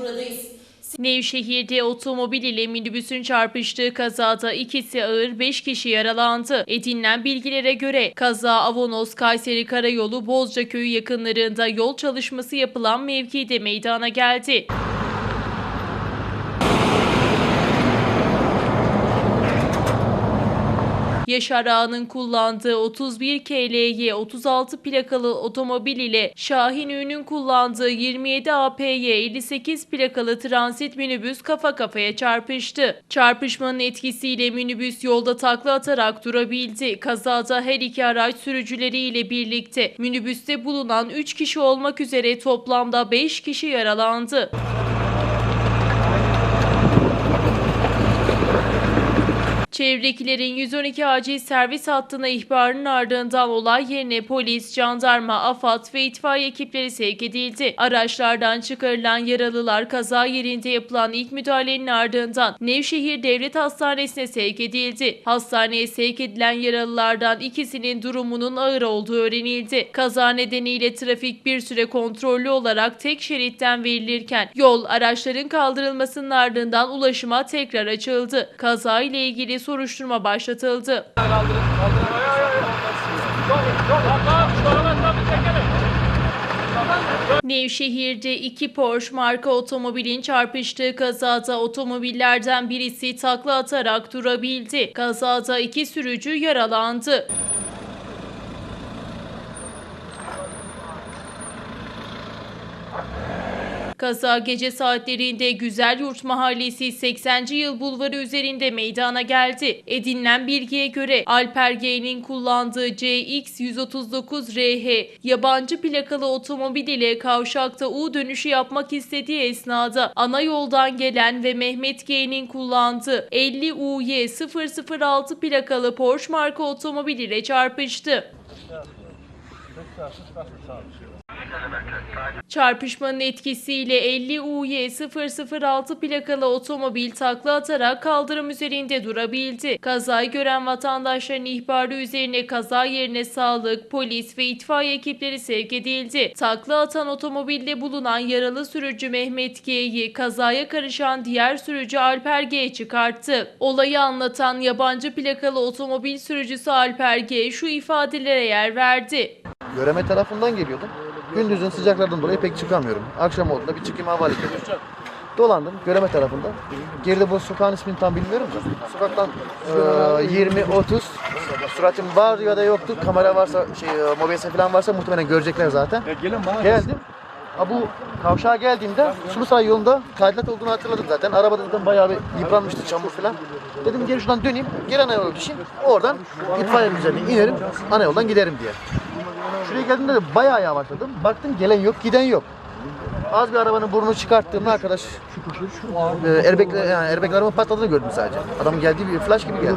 buradayız. Nevşehir'de otomobil ile minibüsün çarpıştığı kazada ikisi ağır 5 kişi yaralandı. Edinilen bilgilere göre kaza Avanos Kayseri Karayolu Bozcaköy'ü yakınlarında yol çalışması yapılan mevkide meydana geldi. Yaşar Ağa'nın kullandığı 31 KLY 36 plakalı otomobil ile Şahin Ün'ün kullandığı 27 APY 58 plakalı transit minibüs kafa kafaya çarpıştı. Çarpışmanın etkisiyle minibüs yolda takla atarak durabildi. Kazada her iki araç sürücüleriyle birlikte minibüste bulunan 3 kişi olmak üzere toplamda 5 kişi yaralandı. Çevrekilerin 112 acil servis hattına ihbarının ardından olay yerine polis, jandarma, AFAD ve itfaiye ekipleri sevk edildi. Araçlardan çıkarılan yaralılar kaza yerinde yapılan ilk müdahalenin ardından Nevşehir Devlet Hastanesi'ne sevk edildi. Hastaneye sevk edilen yaralılardan ikisinin durumunun ağır olduğu öğrenildi. Kaza nedeniyle trafik bir süre kontrollü olarak tek şeritten verilirken yol araçların kaldırılmasının ardından ulaşıma tekrar açıldı. Kaza ile ilgili soruşturma başlatıldı. Nevşehir'de iki Porsche marka otomobilin çarpıştığı kazada otomobillerden birisi takla atarak durabildi. Kazada iki sürücü yaralandı. Kaza gece saatlerinde Güzel Yurt Mahallesi 80. Yıl Bulvarı üzerinde meydana geldi. Edinilen bilgiye göre Alper G'nin kullandığı CX-139RH yabancı plakalı otomobil ile kavşakta U dönüşü yapmak istediği esnada ana yoldan gelen ve Mehmet G'nin kullandığı 50 UY 006 plakalı Porsche marka otomobil ile çarpıştı. Çarpışmanın etkisiyle 50 UY 006 plakalı otomobil takla atarak kaldırım üzerinde durabildi. Kazayı gören vatandaşların ihbarı üzerine kaza yerine sağlık, polis ve itfaiye ekipleri sevk edildi. Takla atan otomobilde bulunan yaralı sürücü Mehmet G'yi kazaya karışan diğer sürücü Alper G çıkarttı. Olayı anlatan yabancı plakalı otomobil sürücüsü Alper G şu ifadelere yer verdi. Göreme tarafından geliyordum. Gündüzün sıcaklarından dolayı pek çıkamıyorum. Akşam olduğunda bir çıkayım hava alayım dedim. Dolandım Göreme tarafında. Geride bu sokağın ismini tam bilmiyorum da. Sokaktan eee, 20-30 suratım var ya da yoktu. Kamera varsa, şey, e, mobilse falan varsa muhtemelen görecekler zaten. Geldim. Ha bu kavşağa geldiğimde Sulusaray yolunda tadilat olduğunu hatırladım zaten. Arabada zaten bayağı bir yıpranmıştı çamur falan. Dedim geri şuradan döneyim, geri ana yola düşeyim. Oradan itfaiye üzerine inerim, ana yoldan giderim diye. Şuraya geldiğimde de bayağı yavaşladım. Baktım gelen yok, giden yok. Az bir arabanın burnunu çıkarttığımda arkadaş e, airbag, yani airbaglarımın patladığını gördüm sadece. Adamın geldiği bir flash gibi geldi.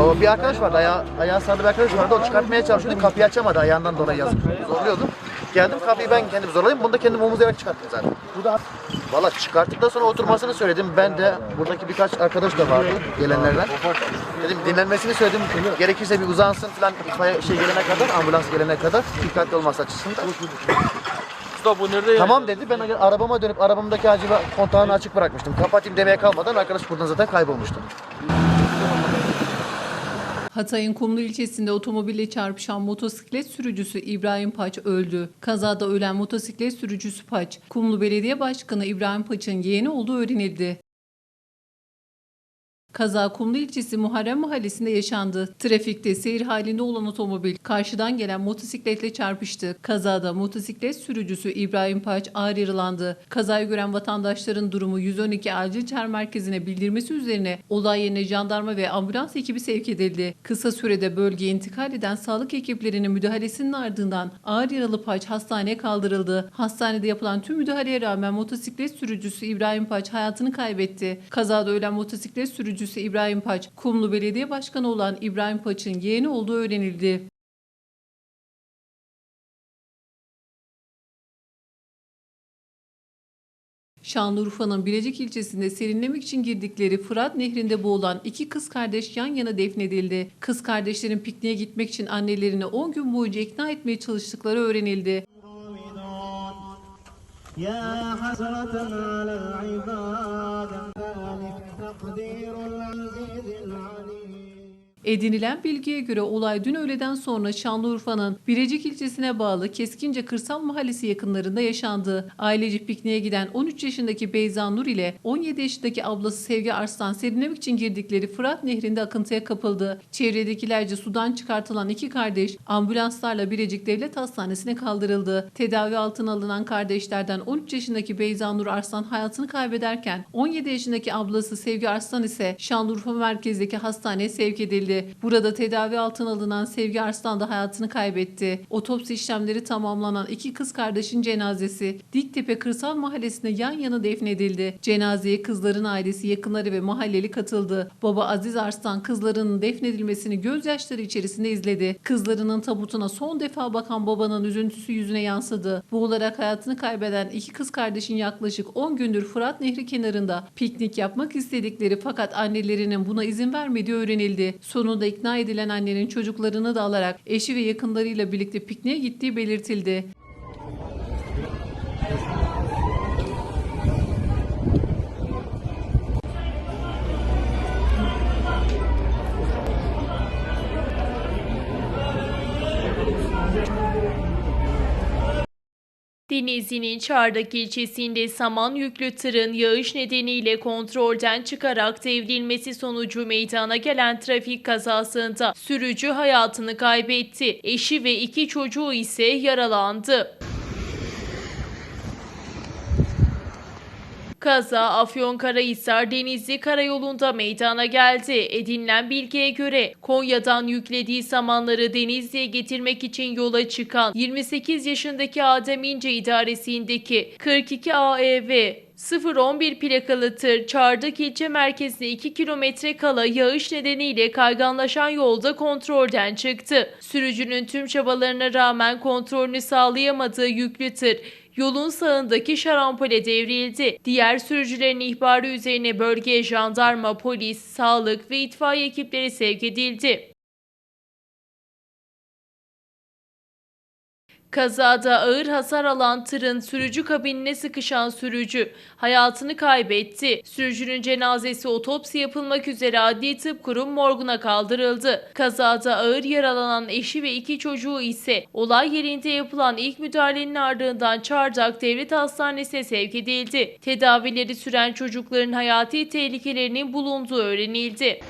O bir arkadaş vardı, ayağı, ayağı sarılı bir arkadaş vardı. O çıkartmaya çalışıyordu, kapıyı açamadı ayağından dolayı yazık. Zorluyordu. Geldim kapıyı ben kendim zorladım. Bunu da kendim omuzlayarak çıkarttım zaten. Valla çıkarttıktan sonra oturmasını söyledim. Ben de buradaki birkaç arkadaş da vardı gelenlerden. Dedim dinlenmesini söyledim. Gerekirse bir uzansın falan itfaiye şey gelene kadar, ambulans gelene kadar dikkatli olması açısından. Usta bu nerede ya? Tamam dedi. Ben arabama dönüp arabamdaki acaba kontağını açık bırakmıştım. Kapatayım demeye kalmadan arkadaş buradan zaten kaybolmuştu. Hatay'ın Kumlu ilçesinde otomobille çarpışan motosiklet sürücüsü İbrahim Paç öldü. Kazada ölen motosiklet sürücüsü Paç, Kumlu Belediye Başkanı İbrahim Paç'ın yeğeni olduğu öğrenildi. Kaza Kumlu ilçesi Muharrem Mahallesi'nde yaşandı. Trafikte seyir halinde olan otomobil karşıdan gelen motosikletle çarpıştı. Kazada motosiklet sürücüsü İbrahim Paç ağır yaralandı. Kazayı gören vatandaşların durumu 112 acil çağrı merkezine bildirmesi üzerine olay yerine jandarma ve ambulans ekibi sevk edildi. Kısa sürede bölgeye intikal eden sağlık ekiplerinin müdahalesinin ardından ağır yaralı Paç hastaneye kaldırıldı. Hastanede yapılan tüm müdahaleye rağmen motosiklet sürücüsü İbrahim Paç hayatını kaybetti. Kazada ölen motosiklet sürücüsü sözcüsü İbrahim Paç, Kumlu Belediye Başkanı olan İbrahim Paç'ın yeğeni olduğu öğrenildi. Şanlıurfa'nın Bilecik ilçesinde serinlemek için girdikleri Fırat Nehri'nde boğulan iki kız kardeş yan yana defnedildi. Kız kardeşlerin pikniğe gitmek için annelerini 10 gün boyunca ikna etmeye çalıştıkları öğrenildi. Ya تقدير العزيز العليم. Edinilen bilgiye göre olay dün öğleden sonra Şanlıurfa'nın Birecik ilçesine bağlı Keskince Kırsal Mahallesi yakınlarında yaşandı. Ailece pikniğe giden 13 yaşındaki Beyza Nur ile 17 yaşındaki ablası Sevgi Arslan serinlemek için girdikleri Fırat Nehri'nde akıntıya kapıldı. Çevredekilerce sudan çıkartılan iki kardeş ambulanslarla Birecik Devlet Hastanesi'ne kaldırıldı. Tedavi altına alınan kardeşlerden 13 yaşındaki Beyza Nur Arslan hayatını kaybederken 17 yaşındaki ablası Sevgi Arslan ise Şanlıurfa merkezdeki hastaneye sevk edildi. Burada tedavi altına alınan Sevgi Arslan da hayatını kaybetti. Otopsi işlemleri tamamlanan iki kız kardeşin cenazesi Diktepe Kırsal Mahallesi'ne yan yana defnedildi. Cenazeye kızların ailesi, yakınları ve mahalleli katıldı. Baba Aziz Arslan kızlarının defnedilmesini gözyaşları içerisinde izledi. Kızlarının tabutuna son defa bakan babanın üzüntüsü yüzüne yansıdı. Bu olarak hayatını kaybeden iki kız kardeşin yaklaşık 10 gündür Fırat Nehri kenarında piknik yapmak istedikleri fakat annelerinin buna izin vermediği öğrenildi. Sonunda ikna edilen annenin çocuklarını da alarak eşi ve yakınlarıyla birlikte pikniğe gittiği belirtildi. Denizli'nin Çardak ilçesinde saman yüklü tırın yağış nedeniyle kontrolden çıkarak devrilmesi sonucu meydana gelen trafik kazasında sürücü hayatını kaybetti. Eşi ve iki çocuğu ise yaralandı. Kaza Afyonkarahisar Denizli Karayolu'nda meydana geldi. Edinilen bilgiye göre Konya'dan yüklediği samanları Denizli'ye getirmek için yola çıkan 28 yaşındaki Adem İnce idaresindeki 42 AEV 011 plakalı tır Çardak ilçe merkezine 2 kilometre kala yağış nedeniyle kayganlaşan yolda kontrolden çıktı. Sürücünün tüm çabalarına rağmen kontrolünü sağlayamadığı yüklü tır yolun sağındaki şarampole devrildi. Diğer sürücülerin ihbarı üzerine bölgeye jandarma, polis, sağlık ve itfaiye ekipleri sevk edildi. Kazada ağır hasar alan tırın sürücü kabinine sıkışan sürücü hayatını kaybetti. Sürücünün cenazesi otopsi yapılmak üzere Adli Tıp Kurum morguna kaldırıldı. Kazada ağır yaralanan eşi ve iki çocuğu ise olay yerinde yapılan ilk müdahalenin ardından Çardak Devlet Hastanesi'ne sevk edildi. Tedavileri süren çocukların hayati tehlikelerinin bulunduğu öğrenildi.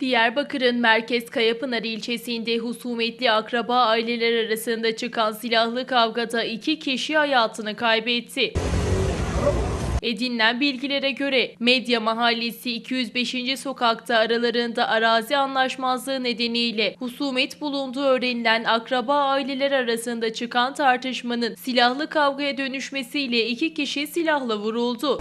Diyarbakır'ın Merkez Kayapınar ilçesinde husumetli akraba aileler arasında çıkan silahlı kavgada iki kişi hayatını kaybetti. Edinilen bilgilere göre Medya Mahallesi 205. sokakta aralarında arazi anlaşmazlığı nedeniyle husumet bulunduğu öğrenilen akraba aileler arasında çıkan tartışmanın silahlı kavgaya dönüşmesiyle iki kişi silahla vuruldu.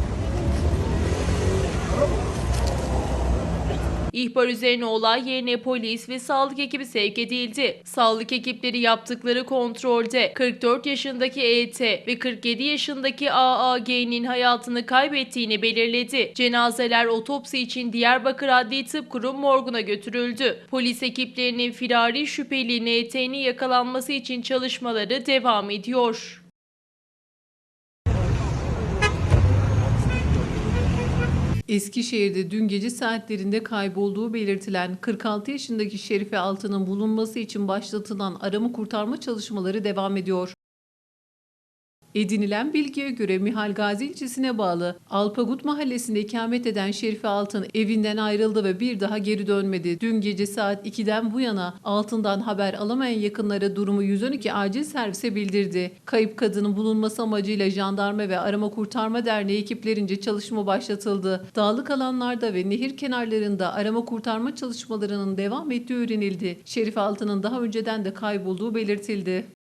İhbar üzerine olay yerine polis ve sağlık ekibi sevk edildi. Sağlık ekipleri yaptıkları kontrolde 44 yaşındaki ET ve 47 yaşındaki AAG'nin hayatını kaybettiğini belirledi. Cenazeler otopsi için Diyarbakır Adli Tıp Kurum morguna götürüldü. Polis ekiplerinin firari şüpheli NT'nin yakalanması için çalışmaları devam ediyor. Eskişehir'de dün gece saatlerinde kaybolduğu belirtilen 46 yaşındaki Şerife Altı'nın bulunması için başlatılan arama kurtarma çalışmaları devam ediyor. Edinilen bilgiye göre Mihal Gazi ilçesine bağlı Alpagut mahallesinde ikamet eden Şerife Altın evinden ayrıldı ve bir daha geri dönmedi. Dün gece saat 2'den bu yana Altın'dan haber alamayan yakınları durumu 112 acil servise bildirdi. Kayıp kadının bulunması amacıyla jandarma ve arama kurtarma derneği ekiplerince çalışma başlatıldı. Dağlık alanlarda ve nehir kenarlarında arama kurtarma çalışmalarının devam ettiği öğrenildi. Şerife Altın'ın daha önceden de kaybolduğu belirtildi.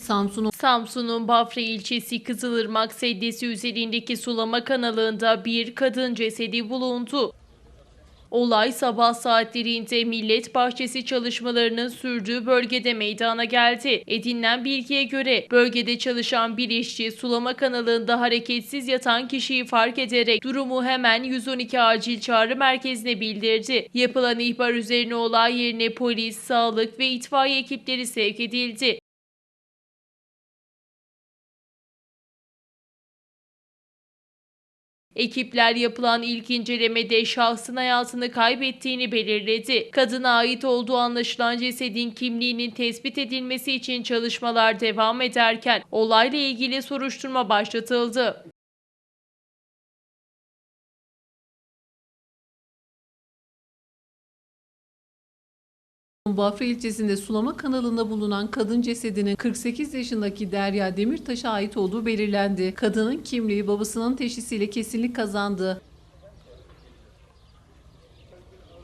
Samsun'un Samsun'un Bafra ilçesi Kızılırmak Seddesi üzerindeki sulama kanalında bir kadın cesedi bulundu. Olay sabah saatlerinde Millet Bahçesi çalışmalarının sürdüğü bölgede meydana geldi. Edinilen bilgiye göre bölgede çalışan bir işçi sulama kanalında hareketsiz yatan kişiyi fark ederek durumu hemen 112 acil çağrı merkezine bildirdi. Yapılan ihbar üzerine olay yerine polis, sağlık ve itfaiye ekipleri sevk edildi. Ekipler yapılan ilk incelemede şahsın hayatını kaybettiğini belirledi. Kadına ait olduğu anlaşılan cesedin kimliğinin tespit edilmesi için çalışmalar devam ederken olayla ilgili soruşturma başlatıldı. Bafra ilçesinde sulama kanalında bulunan kadın cesedinin 48 yaşındaki Derya Demirtaş'a ait olduğu belirlendi. Kadının kimliği babasının teşhisiyle kesinlik kazandı.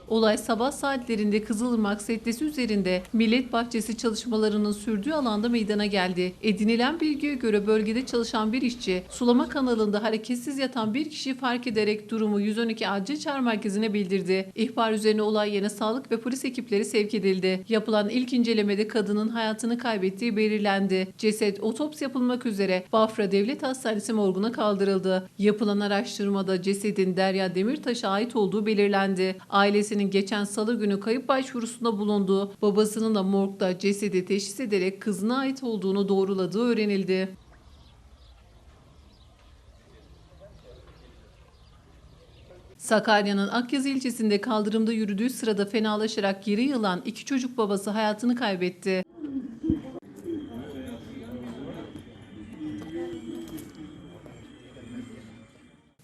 Olay sabah saatlerinde Kızılırmak Seddesi üzerinde Millet Bahçesi çalışmalarının sürdüğü alanda meydana geldi. Edinilen bilgiye göre bölgede çalışan bir işçi, sulama kanalında hareketsiz yatan bir kişiyi fark ederek durumu 112 Acil Çağrı Merkezi'ne bildirdi. İhbar üzerine olay yerine sağlık ve polis ekipleri sevk edildi. Yapılan ilk incelemede kadının hayatını kaybettiği belirlendi. Ceset otopsi yapılmak üzere Bafra Devlet Hastanesi morguna kaldırıldı. Yapılan araştırmada cesedin Derya Demirtaş'a ait olduğu belirlendi. Ailesinin geçen salı günü kayıp başvurusunda bulunduğu, babasının da morgda cesedi teşhis ederek kızına ait olduğunu doğruladığı öğrenildi. Sakarya'nın Akyazı ilçesinde kaldırımda yürüdüğü sırada fenalaşarak yere yılan iki çocuk babası hayatını kaybetti.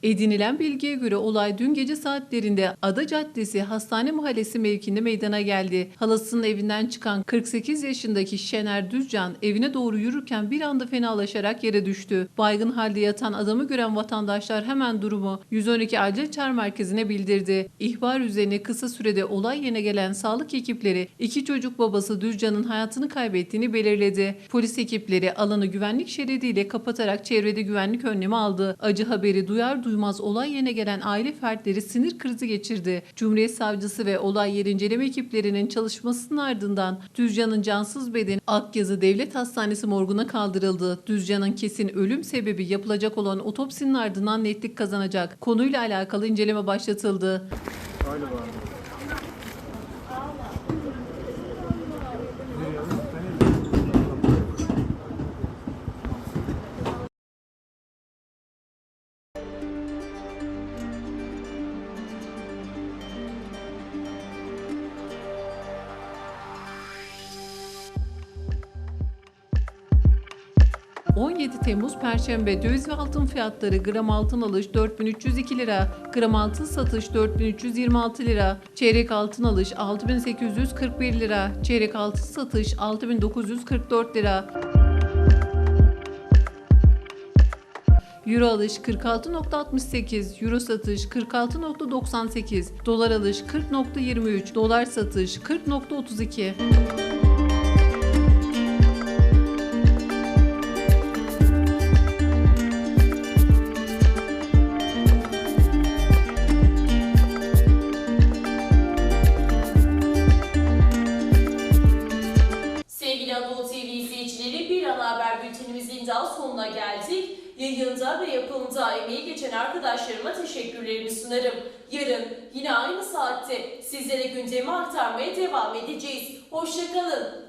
Edinilen bilgiye göre olay dün gece saatlerinde Ada Caddesi Hastane Mahallesi mevkinde meydana geldi. Halasının evinden çıkan 48 yaşındaki Şener Düzcan evine doğru yürürken bir anda fenalaşarak yere düştü. Baygın halde yatan adamı gören vatandaşlar hemen durumu 112 Acil Çağrı Merkezi'ne bildirdi. İhbar üzerine kısa sürede olay yerine gelen sağlık ekipleri iki çocuk babası Düzcan'ın hayatını kaybettiğini belirledi. Polis ekipleri alanı güvenlik şeridiyle kapatarak çevrede güvenlik önlemi aldı. Acı haberi duyar duymaz olay yerine gelen aile fertleri sinir krizi geçirdi. Cumhuriyet Savcısı ve olay yeri inceleme ekiplerinin çalışmasının ardından Düzcan'ın cansız bedeni Akyazı Devlet Hastanesi morguna kaldırıldı. Düzcan'ın kesin ölüm sebebi yapılacak olan otopsinin ardından netlik kazanacak. Konuyla alakalı inceleme başlatıldı. ...17 Temmuz Perşembe döviz ve altın fiyatları gram altın alış 4302 lira, gram altın satış 4326 lira, çeyrek altın alış 6841 lira, çeyrek altın satış 6944 lira. Euro alış 46.68, Euro satış 46.98, dolar alış 40.23, dolar satış 40.32. ana haber bültenimizin daha sonuna geldik. Yayında ve yapımda emeği geçen arkadaşlarıma teşekkürlerimi sunarım. Yarın yine aynı saatte sizlere gündemi aktarmaya devam edeceğiz. Hoşçakalın.